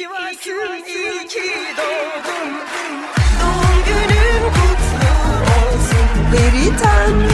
İyi ki varsın, iyi ki doğdun. Doğum günün kutlu olsun. Peri Tanrım